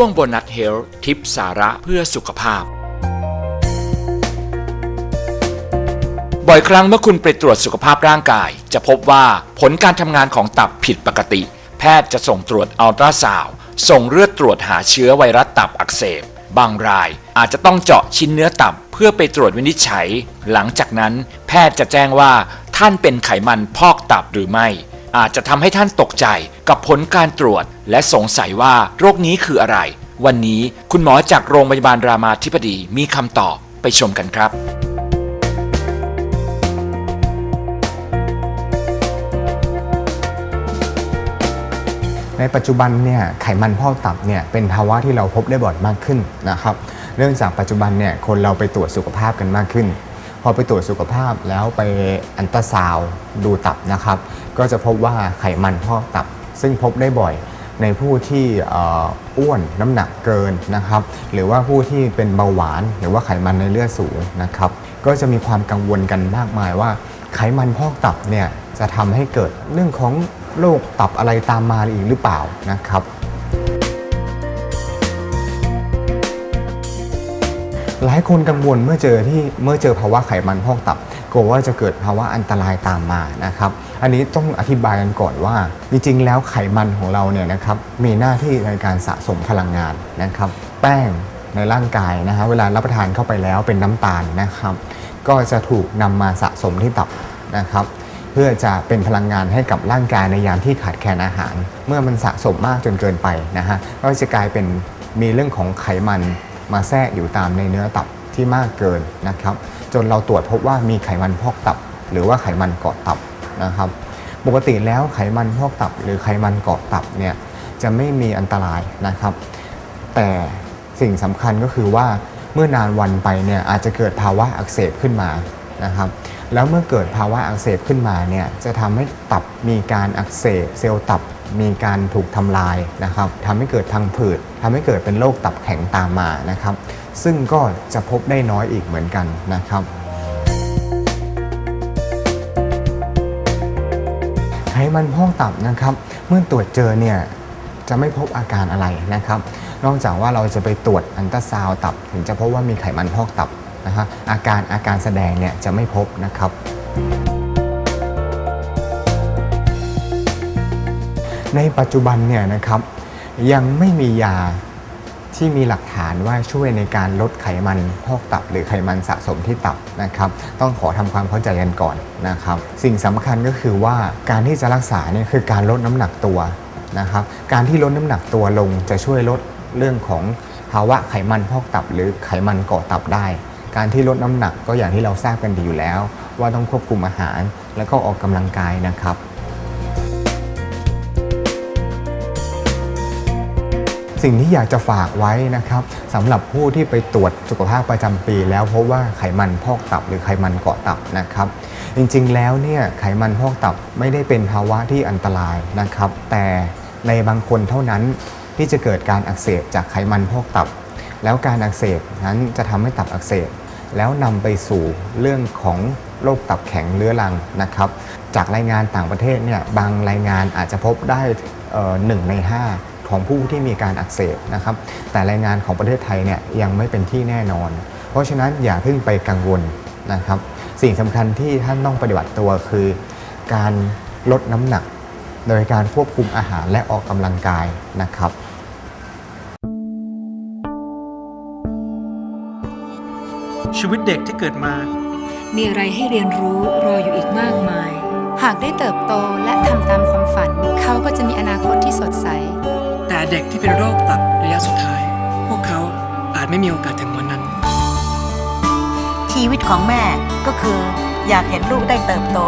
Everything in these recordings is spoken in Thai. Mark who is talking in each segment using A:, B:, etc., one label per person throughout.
A: ช่วงโบนัสเฮลทิปสาระเพื่อสุขภาพ บ่อยครั้งเมื่อคุณไปตรวจสุขภาพร่างกาย จะพบว่าผลการทำงานของตับผิดปกติ แพทย์จะส่งตรวจอัลตราซาว ส่งเลือดตรวจหาเชื้อไวรัสตับอักเสบบางรายอาจจะต้องเจาะชิ้นเนื้อตับเพื่อไปตรวจวินิจฉัย หลังจากนั้นแพทย์จะแจ้งว่าท่านเป็นไขมันพอกตับหรือไม่ อาจจะทำให้ท่านตกใจกับผลการตรวจ และสงสัยว่าโรคนี้คืออะไร วันนี้คุณหมอจากโรงพยาบาลรามาธิบดีมีคำตอบไปชมกันครับ
B: ในปัจจุบันเนี่ยไขมันพอกตับเนี่ยเป็นภาวะที่เราพบได้บ่อยมากขึ้นนะครับ เนื่องจากปัจจุบันเนี่ยคนเราไปตรวจสุขภาพกันมากขึ้น พอไปตรวจสุขภาพแล้วไปอันตราซาวด์ดูตับนะครับ ก็จะพบว่าไขมันพอกตับ ซึ่งพบได้บ่อยในผู้ที่ออ้วนน้ำหนักเกินนะครับ หรือว่าผู้ที่เป็นเบาหวาน หรือว่าไขมันในเลือดสูงนะครับ ก็จะมีความกังวลกันมากมายว่า ไขมันพอกตับเนี่ยจะทำให้เกิดเรื่องของโรคตับอะไรตามมาอีกหรือเปล่านะครับ หลายคนกังวลเมื่อเจอที่เมื่อเจอภาวะไขมันพอกตับกลัวว่าจะเกิดภาวะอันตรายตามมานะครับ อันนี้ต้องอธิบายกันก่อนว่า จริงๆ แล้วไขมันของเราเนี่ยนะครับมีหน้าที่ในการสะสมพลังงานนะครับ แป้งในร่างกายนะฮะเวลารับประทานเข้าไปแล้วเป็นน้ำตาลนะครับ ก็จะถูกนำมาสะสมที่ตับนะครับ เพื่อจะเป็นพลังงานให้กับร่างกายในยามที่ขาดแคลนอาหาร เมื่อมันสะสมมากจนเกินไปนะฮะก็จะกลายเป็นมีเรื่องของไขมัน มาแทรกอยู่ตามในเนื้อตับที่มากเกินนะครับ จนเราตรวจพบว่ามีไขมันพอกตับ หรือว่าไขมันเกาะตับนะครับ ปกติแล้วไขมันพอกตับ หรือไขมันเกาะตับเนี่ยจะไม่มีอันตรายนะครับ แต่สิ่งสำคัญก็คือว่าเมื่อนานวันไปเนี่ยอาจจะเกิดภาวะอักเสบขึ้นมา นะครับแล้วเมื่อเกิดภาวะอักเสบขึ้นมาเนี่ยจะทำให้ตับมีการอักเสบเซลล์ตับมีการถูกทำลายนะครับทำให้เกิดทางผืดทำให้เกิดเป็นโรคตับแข็งตามมานะครับ ซึ่งก็จะพบได้น้อยอีกเหมือนกันนะครับไขมันพอกตับนะครับ เมื่อตรวจเจอเนี่ยจะไม่พบอาการอะไรนะครับ นอกจากว่าเราจะไปตรวจอันตราซาวตับ ถึงจะพบว่ามีไขมันพอกตับ นะฮะอาการอาการแสดงเนี่ยจะไม่พบนะครับ ในปัจจุบันเนี่ยนะครับยังไม่มียาที่มีหลักฐานว่าช่วยในการลดไขมันพอกตับหรือไขมันสะสมที่ตับนะครับต้องขอทำความเข้าใจกันก่อนนะครับสิ่งสำคัญก็คือว่าการที่จะรักษาเนี่ยคือการลดน้ำหนักตัวนะครับการที่ลดน้ำหนักตัวลงจะช่วยลดเรื่องของภาวะไขมันพอกตับหรือไขมันก่อตับได้ การที่ลดน้ำหนักก็อย่างที่เราทราบกันดีอยู่แล้ว ว่าต้องควบคุมอาหารแล้วก็ออกกำลังกายนะครับ สิ่งที่อยากจะฝากไว้นะครับสำหรับผู้ที่ไปตรวจสุขภาพประจำปี แล้วพบว่าไขมันพอกตับหรือไขมันเกาะตับนะครับ จริงๆแล้วเนี่ยไขมันพอกตับไม่ได้เป็นภาวะที่อันตรายนะครับ แต่ในบางคนเท่านั้นที่จะเกิดการอักเสบจากไขมันพอกตับ แล้วการอักเสบนั้นจะทำให้ตับอักเสบ แล้วนำไปสู่เรื่องของโรคตับแข็งเรื้อรังนะครับ จากรายงานต่างประเทศเนี่ยบางรายงานอาจจะพบได้หนึ่งใน 5 ของผู้ที่มีการอักเสบนะครับ แต่รายงานของประเทศไทยเนี่ยยังไม่เป็นที่แน่นอน เพราะฉะนั้นอย่าเพิ่งไปกังวลนะครับ สิ่งสำคัญที่ท่านต้องปฏิบัติตัวคือ การลดน้ำหนัก โดยการควบคุมอาหารและออกกำลังกายนะครับ
C: ชีวิตเด็กที่เกิดมา
D: มีอะไรให้เรียนรู้รออยู่อีกมากมาย
E: หากได้เติบโตและทำตามความฝัน เขาก็จะมีอนาคตที่สดใส
C: แต่เด็กที่เป็นโรคตับระยะสุดท้าย พวกเขาอาจไม่มีโอกาสถึงวันนั้น
F: ชีวิตของแม่ก็คืออยากเห็นลูกได้เติบโต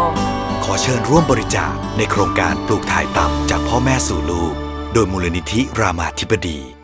G: ขอเชิญร่วมบริจาคในโครงการปลูกถ่ายตับจากพ่อแม่สู่ลูก โดยมูลนิธิรามาธิบดี